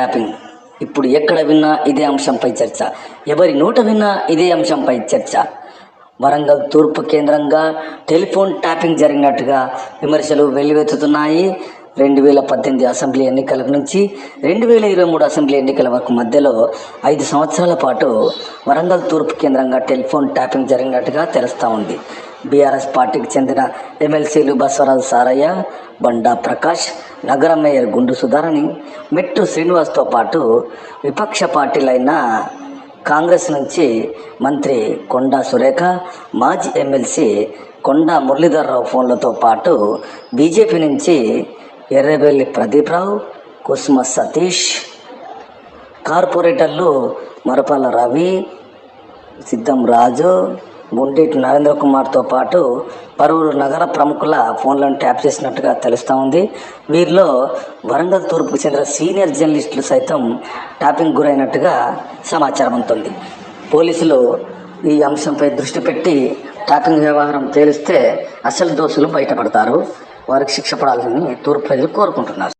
Tapping ఇప్పుడు ఎక్కడ విన్నా ఇదే అంశంపై చర్చ. ఎవరి నోట విన్నా ఇదే అంశంపై చర్చ. వరంగల్ తూర్పు కేంద్రంగా టెలిఫోన్ ట్యాపింగ్ జరిగినట్టుగా విమర్శలు వెల్లువెత్తుతున్నాయి. రెండు వేల పద్దెనిమిది అసెంబ్లీ ఎన్నికల నుంచి రెండు వేల ఇరవై మూడు అసెంబ్లీ ఎన్నికల వరకు మధ్యలో ఐదు సంవత్సరాల పాటు వరంగల్ తూర్పు కేంద్రంగా టెలిఫోన్ ట్యాపింగ్ జరిగినట్టుగా తెలుస్తూ ఉంది. బీఆర్ఎస్ పార్టీకి చెందిన ఎమ్మెల్సీలు బసవరాజు సారయ్య బండా ప్రకాష్ నగర మేయర్ గుండు సుధారణి మెట్టు శ్రీనివాస్తో పాటు విపక్ష పార్టీలైన కాంగ్రెస్ నుంచి మంత్రి కొండా సురేఖ మాజీ ఎమ్మెల్సీ కొండా మురళీధర్రావు ఫోన్లతో పాటు బీజేపీ నుంచి ఎర్రబెల్లి ప్రదీప్ రావు కుసుమ సతీష్ కార్పొరేటర్లు మరపాల రవి సిద్ధం రాజు గుండేటి నరేంద్ర కుమార్తో పాటు పలువురు నగర ప్రముఖుల ఫోన్లను ట్యాప్ చేసినట్టుగా తెలుస్తూ ఉంది. వీరిలో వరంగల్ తూర్పుకు చెందిన సీనియర్ జర్నలిస్టులు సైతం ట్యాపింగ్ గురైనట్టుగా సమాచారం ఉంటుంది పోలీసులు ఈ అంశంపై దృష్టి పెట్టి ట్యాపింగ్ వ్యవహారం తేలిస్తే అసలు దోషులు బయటపడతారు. వారికి శిక్ష పడాలని తూర్పు ప్రజలు కోరుకుంటున్నారు.